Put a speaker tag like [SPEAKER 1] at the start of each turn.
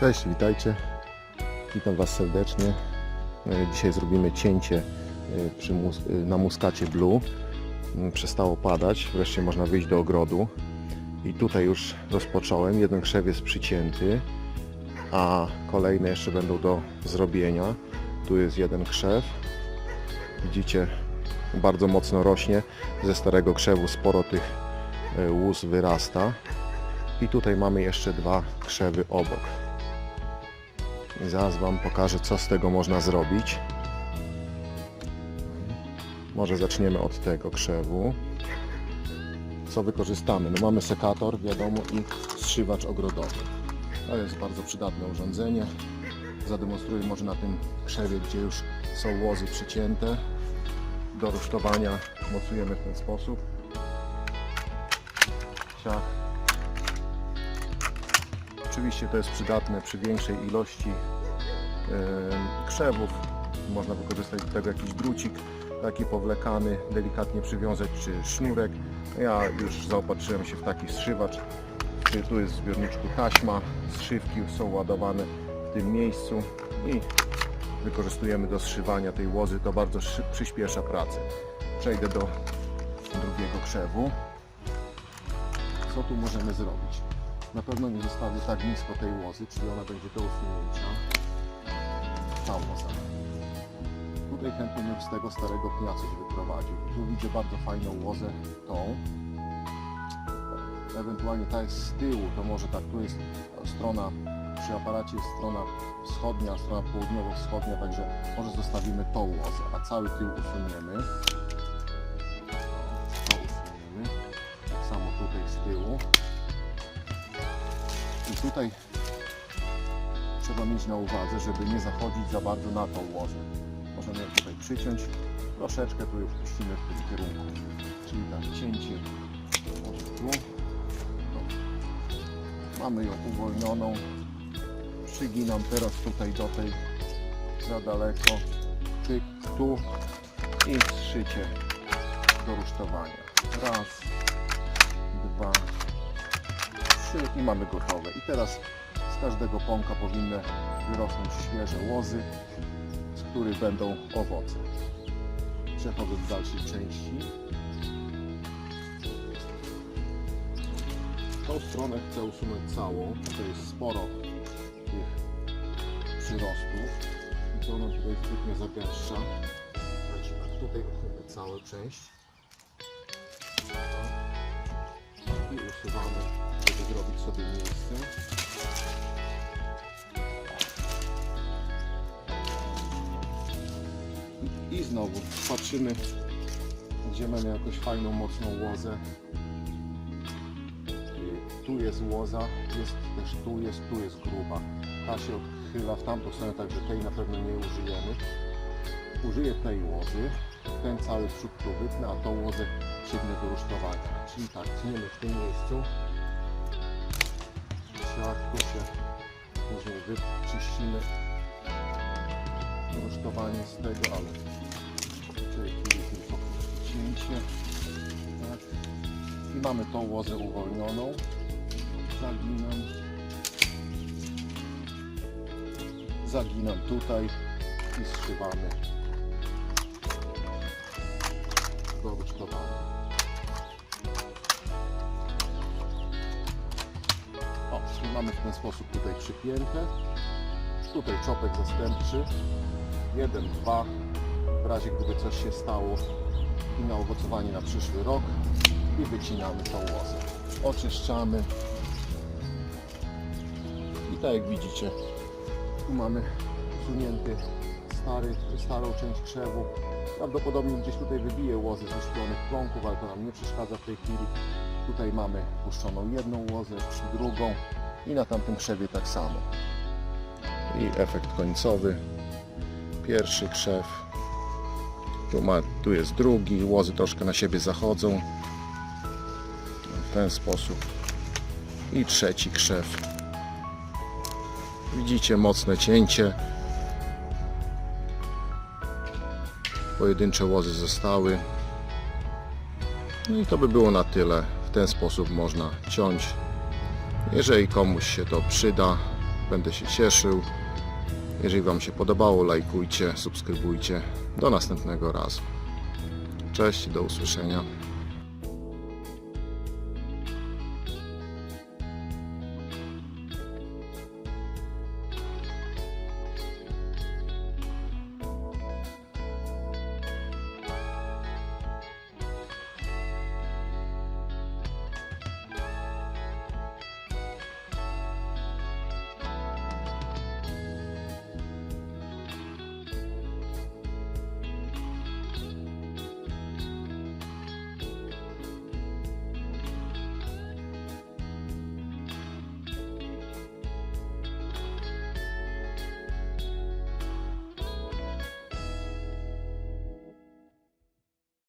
[SPEAKER 1] Cześć, witajcie. Witam Was serdecznie. E, Dzisiaj zrobimy cięcie e, mus- e, na muskacie blue. Mm, Przestało padać, wreszcie można wyjść do ogrodu. I tutaj już rozpocząłem. Jeden krzew jest przycięty, a kolejne jeszcze będą do zrobienia. Tu jest jeden krzew. Widzicie, bardzo mocno rośnie. Ze starego krzewu sporo tych łuz wyrasta. I tutaj mamy jeszcze dwa krzewy obok. I zaraz Wam pokażę, co z tego można zrobić. Może zaczniemy od tego krzewu. Co wykorzystamy? No mamy sekator, wiadomo, i zszywacz ogrodowy. To jest bardzo przydatne urządzenie. Zademonstruję może na tym krzewie, gdzie już są łozy przycięte. Do rusztowania mocujemy w ten sposób. Siach. Oczywiście to jest przydatne przy większej ilości krzewów. Można wykorzystać do tego jakiś drucik taki powlekany, delikatnie przywiązać czy sznurek. Ja już zaopatrzyłem się w taki zszywacz. Tu jest w zbiorniczku taśma, zszywki są ładowane w tym miejscu i wykorzystujemy do zszywania tej łozy. To bardzo przyspiesza pracę. Przejdę do drugiego krzewu. Co tu możemy zrobić? Na pewno nie zostawię tak nisko tej łozy, czyli ona będzie do usunięcia. Ta łoza. Tutaj chętnie bym z tego starego pnia coś wyprowadził. Tu widzę bardzo fajną łozę tą. Ewentualnie ta jest z tyłu, to może tak, tu jest strona, przy aparacie jest strona wschodnia, strona południowo-wschodnia, także może zostawimy tą łozę, a cały tył usuniemy. To usuniemy. Tak samo tutaj z tyłu. Tutaj trzeba mieć na uwadze, żeby nie zachodzić za bardzo na tą łozę. Możemy ją tutaj przyciąć. Troszeczkę tu już puścimy w tym kierunku. Czyli tak, cięcie może tu. Mamy ją uwolnioną. Przyginam teraz tutaj do tej za daleko. Pyk, tu i zszycie do rusztowania. Raz, dwa, i mamy gotowe. I teraz z każdego pąka powinny wyrosnąć świeże łozy, z których będą owoce. Przechodzę do dalszej części. Tą stronę chcę usunąć całą, to jest sporo tych przyrostów i to ona tutaj zbytnio zagęszcza. Tutaj usunę całą część. I usuwamy, sobie miejsce. I, znowu patrzymy, gdzie mamy jakąś fajną, mocną łozę. Tu jest łoza, jest też tu jest, tu jest gruba. Ta się odchyla w tamtą stronę, także tej na pewno nie użyjemy. Użyję tej łozy, ten cały przód tu wytnę, a tą łozę sięgnę do rusztowania. Czyli tak, tniemy w tym miejscu. Tu się później wyczyścimy rusztowanie z tego, ale chwili tylko cięcie. Tak. I mamy tą łozę uwolnioną. Zaginam. Zaginam tutaj i zszywamy do rusztowania. Mamy w ten sposób tutaj przypięte. Tutaj czopek zastępczy. Jeden, dwa. W razie gdyby coś się stało i na owocowanie na przyszły rok. I wycinamy tą łozę. Oczyszczamy. I tak jak widzicie, tu mamy usunięty stary, starą część krzewu. Prawdopodobnie gdzieś tutaj wybije łozy ze szklonych plonków, ale to nam nie przeszkadza w tej chwili. Tutaj mamy puszczoną jedną łozę, drugą i na tamtym krzewie tak samo. I efekt końcowy. Pierwszy krzew. Tu, ma, tu jest drugi. Łozy troszkę na siebie zachodzą. W ten sposób. I trzeci krzew. Widzicie mocne cięcie. Pojedyncze łozy zostały. No i to by było na tyle. W ten sposób można ciąć. Jeżeli komuś się to przyda, Będę się cieszył. Jeżeli Wam się podobało, lajkujcie, subskrybujcie. Do następnego razu. Cześć, do usłyszenia.